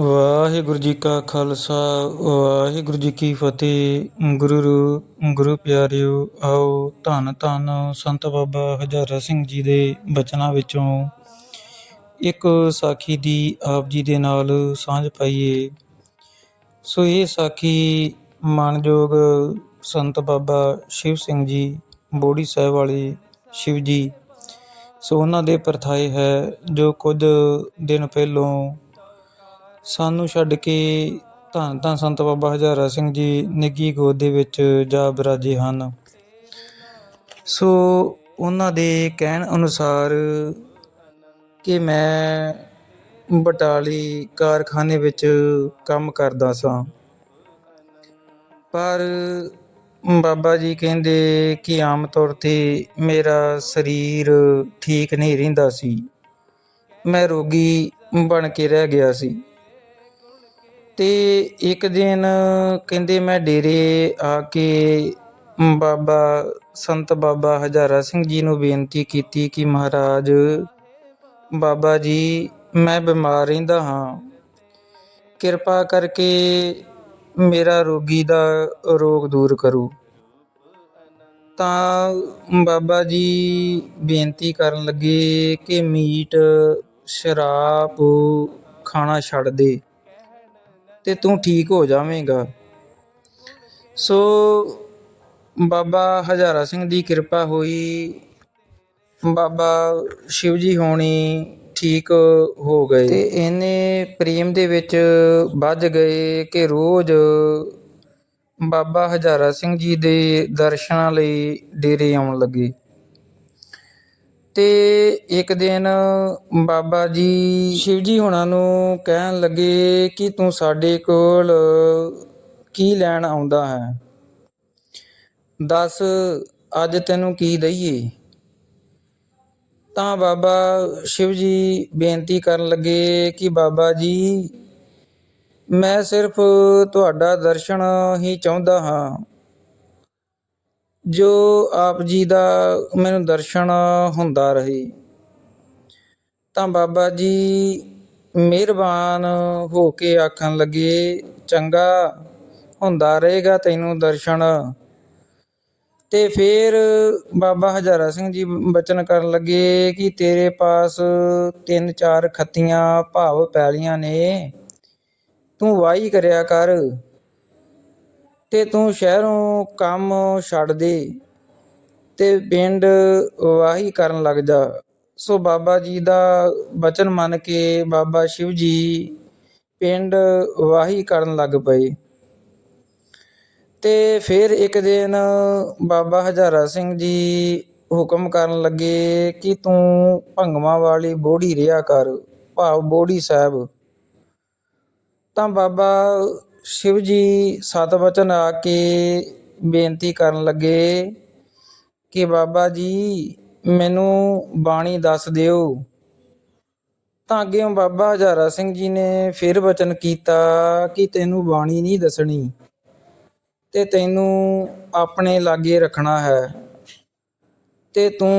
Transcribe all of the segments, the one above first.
ਵਾਹਿਗੁਰੂ ਜੀ ਕਾ ਖਾਲਸਾ, ਵਾਹਿਗੁਰੂ ਜੀ ਕੀ ਫਤਿਹ। ਗੁਰੂ ਰੂ- ਗੁਰੂ ਪਿਆਰਿਓ, ਆਓ ਧੰਨ ਧੰਨ ਸੰਤ ਬਾਬਾ ਹਜ਼ਾਰਾ ਸਿੰਘ ਜੀ ਦੇ ਬਚਨਾਂ ਵਿੱਚੋਂ ਇੱਕ ਸਾਖੀ ਦੀ ਆਪ ਜੀ ਦੇ ਨਾਲ ਸਾਂਝ ਪਾਈਏ। ਸੋ ਇਹ ਸਾਖੀ ਮਾਨਯੋਗ ਸੰਤ ਬਾਬਾ ਸ਼ਿਵ ਸਿੰਘ ਜੀ, ਬੋੜੀ ਸਾਹਿਬ ਵਾਲੇ ਸ਼ਿਵ ਜੀ। ਸੋ ਉਹਨਾਂ ਦੇ ਪਰਥਾਏ ਹੈ ਜੋ ਕੁਝ ਦਿਨ ਪਹਿਲੋਂ ਸਾਨੂੰ ਛੱਡ ਕੇ ਧੰਨ ਧੰਨ ਸੰਤ ਬਾਬਾ ਹਜ਼ਾਰਾ ਸਿੰਘ ਜੀ ਨਿੱਗੀ ਗੋਦ ਦੇ ਵਿੱਚ ਜਾ ਬਿਰਾਜੇ ਹਨ। ਸੋ ਉਹਨਾਂ ਦੇ ਕਹਿਣ ਅਨੁਸਾਰ ਕਿ ਮੈਂ ਬਟਾਲੀ ਕਾਰਖਾਨੇ ਵਿੱਚ ਕੰਮ ਕਰਦਾ ਸਾਂ। ਪਰ ਬਾਬਾ ਜੀ ਕਹਿੰਦੇ ਕਿ ਆਮ ਤੌਰ ਤੇ ਮੇਰਾ ਸਰੀਰ ਠੀਕ ਨਹੀਂ ਰਹਿੰਦਾ ਸੀ। ਮੈਂ ਰੋਗੀ ਬਣ ਕੇ ਰਹਿ ਗਿਆ ਸੀ। ਤੇ ਇੱਕ ਦਿਨ ਕਹਿੰਦੇ ਮੈਂ ਡੇਰੇ ਆ ਕੇ ਬਾਬਾ ਸੰਤ ਬਾਬਾ ਹਜ਼ਾਰਾ ਸਿੰਘ ਜੀ ਨੂੰ ਬੇਨਤੀ ਕੀਤੀ ਕਿ ਮਹਾਰਾਜ, ਬਾਬਾ ਜੀ, ਮੈਂ ਬਿਮਾਰ ਰਹਿੰਦਾ ਹਾਂ। ਕਿਰਪਾ ਕਰਕੇ ਮੇਰਾ ਰੋਗੀ ਦਾ ਰੋਗ ਦੂਰ ਕਰੋ। ਤਾਂ ਬਾਬਾ ਜੀ ਬੇਨਤੀ ਕਰਨ ਲੱਗੇ ਕਿ ਮੀਟ, ਸ਼ਰਾਬ ਖਾਣਾ ਛੱਡ ਦੇ। ਤੇ ਤੂੰ ਠੀਕ ਹੋ ਜਾਵੇਂਗਾ। ਸੋ ਬਾਬਾ ਹਜ਼ਾਰਾ ਸਿੰਘ ਦੀ ਕਿਰਪਾ ਹੋਈ। ਬਾਬਾ ਸ਼ਿਵ ਜੀ ਹੋਣੀ ਠੀਕ ਹੋ ਗਏ। ਤੇ ਇਹਨੇ ਪ੍ਰੇਮ ਦੇ ਵਿੱਚ ਵੱਜ ਗਏ ਕਿ ਰੋਜ਼ ਬਾਬਾ ਹਜ਼ਾਰਾ ਸਿੰਘ ਜੀ ਦੇ ਦਰਸ਼ਨਾਂ ਲਈ ਡੇਰੇ ਆਉਣ ਲੱਗੇ। ਤੇ ਇੱਕ ਦਿਨ ਬਾਬਾ ਜੀ ਸ਼ਿਵ ਜੀ ਹੁਣਾਂ ਨੂੰ ਕਹਿਣ ਲੱਗੇ ਕਿ ਤੂੰ ਸਾਡੇ ਕੋਲ ਕੀ ਲੈਣ ਆਉਂਦਾ ਹੈ? ਦੱਸ, ਅੱਜ ਤੈਨੂੰ ਕੀ ਦਈਏ? ਤਾਂ ਬਾਬਾ ਸ਼ਿਵ ਜੀ ਬੇਨਤੀ ਕਰਨ ਲੱਗੇ ਕਿ ਬਾਬਾ ਜੀ, ਮੈਂ ਸਿਰਫ ਤੁਹਾਡਾ ਦਰਸ਼ਨ ਹੀ ਚਾਹੁੰਦਾ ਹਾਂ। ਜੋ ਆਪ ਜੀ ਦਾ ਮੈਨੂੰ ਦਰਸ਼ਨ ਹੁੰਦਾ ਰਹੇ। ਤਾਂ ਬਾਬਾ ਜੀ ਮਿਹਰਬਾਨ ਹੋ ਕੇ ਆਖਣ ਲੱਗੇ, ਚੰਗਾ, ਹੁੰਦਾ ਰਹੇਗਾ ਤੈਨੂੰ ਦਰਸ਼ਨ। ਤੇ ਫਿਰ ਬਾਬਾ ਹਜ਼ਾਰਾ ਸਿੰਘ ਜੀ ਬਚਨ ਕਰਨ ਲੱਗੇ ਕਿ ਤੇਰੇ ਪਾਸ ਤਿੰਨ ਚਾਰ ਖੱਤੀਆਂ ਭਾਵ ਪੈਲੀਆਂ ਨੇ। ਤੂੰ ਵਾਹੀ ਕਰਿਆ ਕਰ। ਤੇ ਤੂੰ ਸ਼ਹਿਰੋਂ ਕੰਮ ਛੱਡ ਦੇ ਤੇ ਪਿੰਡ ਵਾਹੀ ਕਰਨ ਲੱਗ ਜਾ। ਸੋ ਬਾਬਾ ਜੀ ਦਾ ਬਚਨ ਮੰਨ ਕੇ ਬਾਬਾ ਸ਼ਿਵ ਜੀ ਪਿੰਡ ਵਾਹੀ ਕਰਨ ਲੱਗ ਪਏ। ਤੇ ਫਿਰ ਇੱਕ ਦਿਨ ਬਾਬਾ ਹਜ਼ਾਰਾ ਸਿੰਘ ਜੀ ਹੁਕਮ ਕਰਨ ਲੱਗੇ ਕਿ ਤੂੰ ਭੰਗਵਾ ਵਾਲੀ ਬੋੜੀ ਰਿਆ ਕਰ, ਭਾਵ ਬੋੜੀ ਸਾਹਿਬ। ਤਾਂ ਬਾਬਾ ਸ਼ਿਵ ਜੀ ਸਤਵਚਨ ਆ ਕੇ ਬੇਨਤੀ ਕਰਨ ਲੱਗੇ ਕਿ ਬਾਬਾ ਜੀ, ਮੈਨੂੰ ਬਾਣੀ ਦੱਸ ਦਿਓ। ਤਾਂ ਅੱਗੇ ਬਾਬਾ ਹਜ਼ਾਰਾ ਸਿੰਘ ਜੀ ਨੇ ਫਿਰ ਵਚਨ ਕੀਤਾ ਕਿ ਤੈਨੂੰ ਬਾਣੀ ਨਹੀਂ ਦੱਸਣੀ ਤੇ ਤੈਨੂੰ ਆਪਣੇ ਲਾਗੇ ਰੱਖਣਾ ਹੈ ਤੇ ਤੂੰ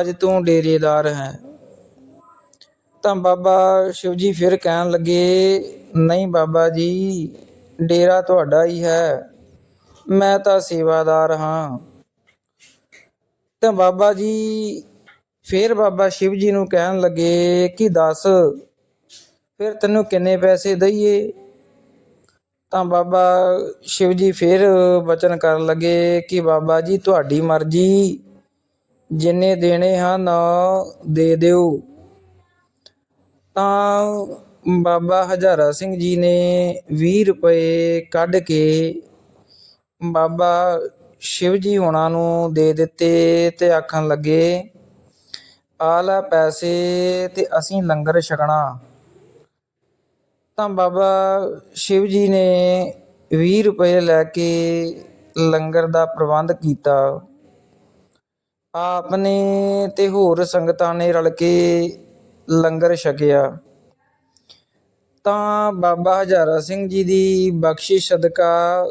ਅੱਜ ਤੋਂ ਡੇਰੇਦਾਰ ਹੈ। ਤਾਂ ਬਾਬਾ ਸ਼ਿਵ ਜੀ ਫਿਰ ਕਹਿਣ ਲੱਗੇ, ਨਹੀਂ ਬਾਬਾ ਜੀ, ਡੇਰਾ ਤੁਹਾਡਾ ਹੀ ਹੈ। ਮੈਂ ਤਾਂ ਸੇਵਾਦਾਰ ਹਾਂ। ਤਾਂ ਬਾਬਾ ਜੀ ਫਿਰ ਬਾਬਾ ਸ਼ਿਵ ਜੀ ਨੂੰ ਕਹਿਣ ਲੱਗੇ, ਕਿ ਦੱਸ? ਫਿਰ ਤੈਨੂੰ ਕਿੰਨੇ ਪੈਸੇ ਦਈਏ? ਤਾਂ ਬਾਬਾ ਸ਼ਿਵ ਜੀ ਫਿਰ ਬਚਨ ਕਰਨ ਲੱਗੇ, ਕਿ ਬਾਬਾ ਜੀ, ਤੁਹਾਡੀ ਮਰਜ਼ੀ। ਜਿੰਨੇ ਦੇਣੇ ਹਨ, ਦੇ ਦਿਓ। ਤਾਂ ਬਾਬਾ ਹਜ਼ਾਰਾ ਸਿੰਘ ਜੀ ਨੇ ਵੀਹ ਰੁਪਏ ਕੱਢ ਕੇ ਬਾਬਾ ਸ਼ਿਵ ਜੀ ਹੋਣਾ ਨੂੰ ਦੇ ਦਿੱਤੇ ਤੇ ਆਖਣ ਲੱਗੇ, ਆ ਲੈ ਪੈਸੇ ਤੇ ਅਸੀਂ ਲੰਗਰ ਛਕਣਾ। ਤਾਂ ਬਾਬਾ ਸ਼ਿਵ ਜੀ ਨੇ 20 ਰੁਪਏ ਲੈ ਕੇ ਲੰਗਰ ਦਾ ਪ੍ਰਬੰਧ ਕੀਤਾ। ਆਪ ਨੇ ਤੇ ਹੋਰ ਸੰਗਤਾਂ ਨੇ ਰਲ ਕੇ ਲੰਗਰ ਛਕਿਆ। ਤਾਂ ਬਾਬਾ ਹਜ਼ਾਰਾ ਸਿੰਘ ਜੀ ਦੀ ਬਖਸ਼ਿਸ਼ ਸਦਕਾ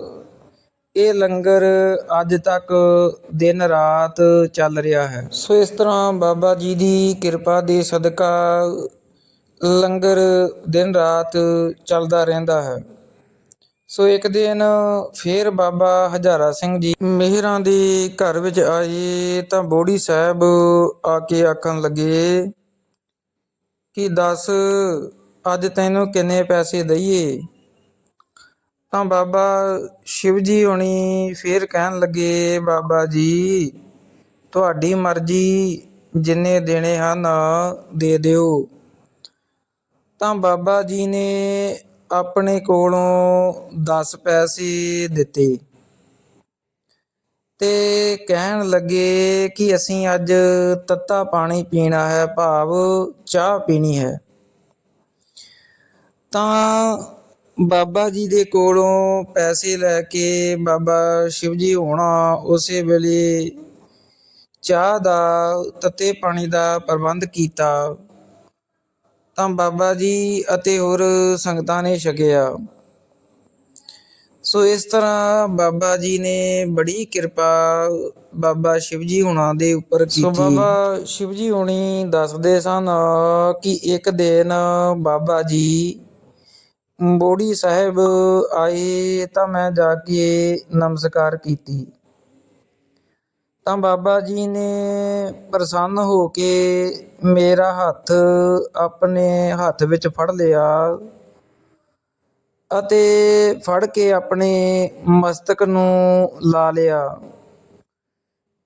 ਇਹ ਲੰਗਰ ਅੱਜ ਤੱਕ ਦਿਨ ਰਾਤ ਚੱਲ ਰਿਹਾ ਹੈ। ਸੋ ਇਸ ਤਰ੍ਹਾਂ ਬਾਬਾ ਜੀ ਦੀ ਕਿਰਪਾ ਦੇ ਸਦਕਾ ਲੰਗਰ ਦਿਨ ਰਾਤ ਚੱਲਦਾ ਰਹਿੰਦਾ ਹੈ। ਸੋ ਇੱਕ ਦਿਨ ਫੇਰ ਬਾਬਾ ਹਜ਼ਾਰਾ ਸਿੰਘ ਜੀ ਮਿਹਰਾਂ ਦੇ ਘਰ ਵਿੱਚ ਆਏ ਤਾਂ ਬੋੜੀ ਸਾਹਿਬ ਆ ਕੇ ਆਖਣ ਲੱਗੇ ਕਿ ਦੱਸ, ਅੱਜ ਤੈਨੂੰ ਕਿੰਨੇ ਪੈਸੇ ਦਈਏ? ਤਾਂ ਬਾਬਾ ਸ਼ਿਵ ਜੀ ਹੁਣੀ ਫੇਰ ਕਹਿਣ ਲੱਗੇ, ਬਾਬਾ ਜੀ, ਤੁਹਾਡੀ ਮਰਜ਼ੀ ਜਿੰਨੇ ਦੇਣੇ ਹਨ, ਦੇ ਦਿਓ। ਤਾਂ ਬਾਬਾ ਜੀ ਨੇ ਆਪਣੇ ਕੋਲੋਂ 10 ਪੈਸੇ ਦਿੱਤੇ। ਤੇ ਕਹਿਣ ਲੱਗੇ ਕਿ ਅਸੀਂ ਅੱਜ ਤੱਤਾ ਪਾਣੀ ਪੀਣਾ ਹੈ, ਭਾਵ ਚਾਹ ਪੀਣੀ ਹੈ। ਤਾਂ ਬਾਬਾ ਜੀ ਦੇ ਕੋਲੋਂ ਪੈਸੇ ਲੈ ਕੇ ਬਾਬਾ ਸ਼ਿਵਜੀ ਹੋਣਾ, ਉਸੇ ਵੇਲੇ ਚਾਹ ਦਾ, ਤੱਤੇ ਪਾਣੀ ਦਾ ਪ੍ਰਬੰਧ ਕੀਤਾ। ਤਾਂ ਬਾਬਾ ਜੀ ਅਤੇ ਹੋਰ ਸੰਗਤਾਂ ਨੇ ਛਕਿਆ। ਸੋ ਇਸ ਤਰ੍ਹਾਂ ਬਾਬਾ ਜੀ ਨੇ ਬੜੀ ਕਿਰਪਾ ਬਾਬਾ ਸ਼ਿਵ ਜੀ ਹੁਣਾਂ ਦੇ ਉੱਪਰ ਕੀਤੀ। ਸੋ ਬਾਬਾ ਸ਼ਿਵ ਜੀ ਹੁਣੀ ਦੱਸਦੇ ਸਨ ਕਿ ਇੱਕ ਦਿਨ ਬਾਬਾ ਜੀ ਬੋੜੀ ਸਾਹਿਬ ਆਏ ਤਾਂ ਮੈਂ ਜਾ ਕੇ ਨਮਸਕਾਰ ਕੀਤੀ। ਤਾਂ ਬਾਬਾ ਜੀ ਨੇ ਪ੍ਰਸੰਨ ਹੋ ਕੇ ਮੇਰਾ ਹੱਥ ਆਪਣੇ ਹੱਥ ਵਿੱਚ ਫੜ ਲਿਆ। ਅਤੇ ਫੜ ਕੇ ਆਪਣੇ ਮਸਤਕ ਨੂੰ ਲਾ ਲਿਆ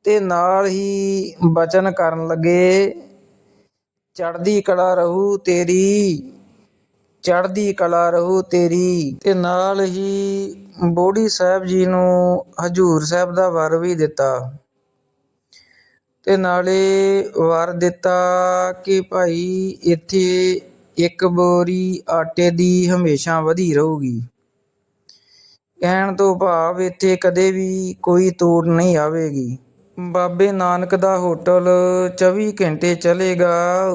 ਤੇ ਨਾਲ ਹੀ ਬਚਨ ਕਰਨ ਲੱਗੇ ਚੜਦੀ ਕਲਾ ਰਹੂ ਤੇਰੀ, ਚੜ੍ਹਦੀ ਕਲਾ ਰਹੂ ਤੇਰੀ। ਤੇ ਨਾਲ ਹੀ ਬੋੜੀ ਸਾਹਿਬ ਜੀ ਨੂੰ ਹਜੂਰ ਸਾਹਿਬ ਦਾ ਵਰ ਵੀ ਦਿੱਤਾ। ਤੇ ਨਾਲੇ ਵਰ ਦਿੱਤਾ ਕਿ ਭਾਈ ਇੱਥੇ ਇੱਕ ਬੋਰੀ ਆਟੇ ਦੀ ਹਮੇਸ਼ਾ ਵਧੀ ਰਹੂਗੀ। ਕਹਿਣ ਤੋਂ ਭਾਵ ਇੱਥੇ ਕਦੇ ਵੀ ਕੋਈ ਤੋੜ ਨਹੀਂ ਆਵੇਗੀ। ਬਾਬੇ ਨਾਨਕ ਦਾ ਹੋਟਲ 24 ਘੰਟੇ ਚੱਲੇਗਾ।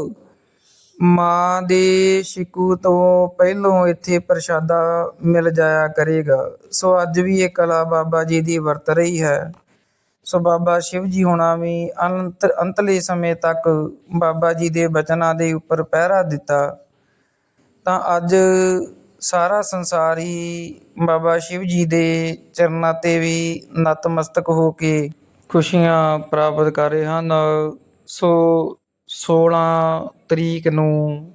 ਮਾਂ ਦੇ ਸ਼ਿਕੂ ਤੋਂ ਪਹਿਲੋਂ ਇੱਥੇ ਪ੍ਰਸ਼ਾਦਾ ਮਿਲ ਜਾਇਆ ਕਰੇਗਾ। ਸੋ ਅੱਜ ਵੀ ਇਹ ਕਲਾ ਬਾਬਾ ਜੀ ਦੀ ਵਰਤ ਰਹੀ ਹੈ। ਸੋ ਬਾਬਾ ਸ਼ਿਵ ਜੀ ਹੋਣਾ ਵੀ ਅੰਤ ਅੰਤਲੇ ਸਮੇਂ ਤੱਕ ਬਾਬਾ ਜੀ ਦੇ ਬਚਨਾਂ ਦੇ ਉੱਪਰ ਪਹਿਰਾ ਦਿੱਤਾ। ਤਾਂ ਅੱਜ ਸਾਰਾ ਸੰਸਾਰ ਹੀ ਬਾਬਾ ਸ਼ਿਵ ਜੀ ਦੇ ਚਰਨਾਂ ਤੇ ਵੀ ਨਤਮਸਤਕ ਹੋ ਕੇ ਖੁਸ਼ੀਆਂ ਪ੍ਰਾਪਤ ਕਰ ਰਹੇ ਹਨ। ਸੋ 16 ਤਰੀਕ ਨੂੰ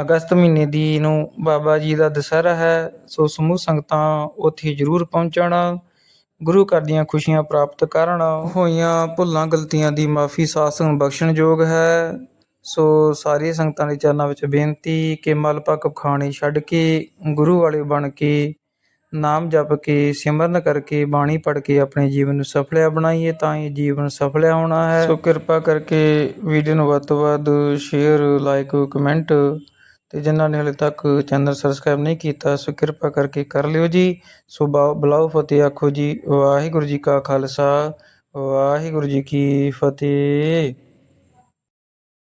ਅਗਸਤ ਮਹੀਨੇ ਦੀ ਨੂੰ ਬਾਬਾ ਜੀ ਦਾ ਦੁਸਹਿਰਾ ਹੈ। ਸੋ ਸਮੂਹ ਸੰਗਤਾਂ ਉੱਥੇ ਜ਼ਰੂਰ ਪਹੁੰਚਣ, ਗੁਰੂ ਘਰ ਦੀਆਂ ਖੁਸ਼ੀਆਂ ਪ੍ਰਾਪਤ ਕਰਨ। ਹੋਈਆਂ ਭੁੱਲਾਂ ਗਲਤੀਆਂ ਦੀ ਮਾਫੀ ਸਾਸਨ ਬਖਸ਼ਣਯੋਗ ਹੈ। ਸੋ ਸਾਰੀ ਸੰਗਤਾਂ ਦੇ ਚਰਨਾਂ ਵਿੱਚ ਬੇਨਤੀ ਕਿ ਮਲਪਕ ਖਾਣੀ ਛੱਡ ਕੇ ਗੁਰੂ ਵਾਲੇ ਬਣ ਕੇ, ਨਾਮ ਜਪ ਕੇ, ਸਿਮਰਨ ਕਰਕੇ, ਬਾਣੀ ਪੜ੍ਹ ਕੇ ਆਪਣੇ ਜੀਵਨ ਨੂੰ ਸਫਲਿਆ ਬਣਾਈਏ, ਤਾਂ ਹੀ ਜੀਵਨ ਸਫਲਿਆ ਹੋਣਾ ਹੈ। ਸੋ ਕਿਰਪਾ ਕਰਕੇ ਵੀਡੀਓ ਨੂੰ ਵੱਧ ਤੋਂ ਵੱਧ ਸ਼ੇਅਰ ਲਾਈਕ ਕਮੈਂਟ ਤੇ ਜਿਨ੍ਹਾਂ ਨੇ ਹਲੇ ਤੱਕ ਚੈਨਲ ਸਬਸਕ੍ਰਾਈਬ ਨਹੀਂ ਕੀਤਾ, ਸੋ ਕਿਰਪਾ ਕਰਕੇ ਕਰ ਲਿਓ ਜੀ। ਸੋ ਬਾ- ਬੁਲਾਓ ਫਤਿਹ ਆਖੋ ਜੀ। ਵਾਹਿਗੁਰੂ ਜੀ ਕਾ ਖਾਲਸਾ। ਵਾਹਿਗੁਰੂ ਜੀ ਕੀ ਫਤਿਹ।